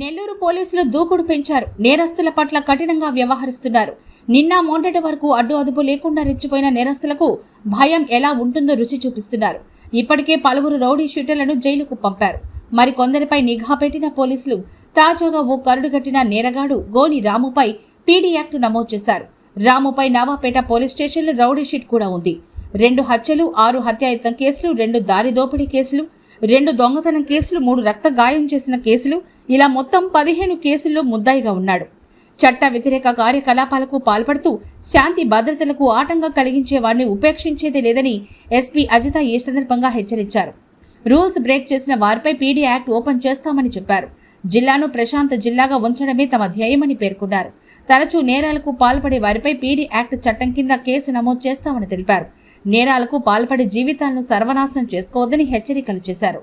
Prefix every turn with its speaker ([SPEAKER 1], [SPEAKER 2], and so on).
[SPEAKER 1] నెల్లూరు పోలీసులు దూకుడు పెంచారు. నేరస్తుల పట్ల కఠినంగా వ్యవహరిస్తున్నారు. నిన్న మొన్నటి వరకు అడ్డు అదుపు లేకుండా రెచ్చిపోయిన నేరస్తులకు భయం ఎలా ఉంటుందో రుచి చూపిస్తున్నారు. ఇప్పటికే పలువురు రౌడీ షూటర్లను జైలుకు పంపారు. మరికొందరిపై నిఘా పెట్టిన పోలీసులు తాజాగా ఓ కరుడుగట్టిన నేరగాడు గోని రాముపై పీడీ యాక్ట్ నమోదు చేశారు. రాముపై నవాపేట పోలీస్ స్టేషన్లో రౌడీ షీట్ కూడా ఉంది. రెండు హత్యలు ఆరు హత్యాయత్నం కేసులు రెండు దారి దోపిడీ కేసులు రెండు దొంగతనం కేసులు మూడు రక్త గాయం చేసిన కేసులు ఇలా మొత్తం పదిహేను కేసుల్లో ముద్దాయిగా ఉన్నాడు. చట్ట వ్యతిరేక కార్యకలాపాలకు పాల్పడుతూ శాంతి భద్రతలకు ఆటంకం కలిగించే వారిని ఉపేక్షించేది లేదని ఎస్పీ అజిత ఈ సందర్భంగా హెచ్చరించారు. రూల్స్ బ్రేక్ చేసిన వారిపై పీడీ యాక్ట్ ఓపెన్ చేస్తామని చెప్పారు. జిల్లాను ప్రశాంత జిల్లాగా ఉంచడమే తమ ధ్యేయమని పేర్కొన్నారు. తరచూ నేరాలకు పాల్పడే వారిపై పీడీ యాక్ట్ చట్టం కింద కేసు నమోదు చేస్తామని తెలిపారు. నేరాలకు పాల్పడి జీవితాలను సర్వనాశనం చేసుకోవద్దని హెచ్చరికలు చేశారు.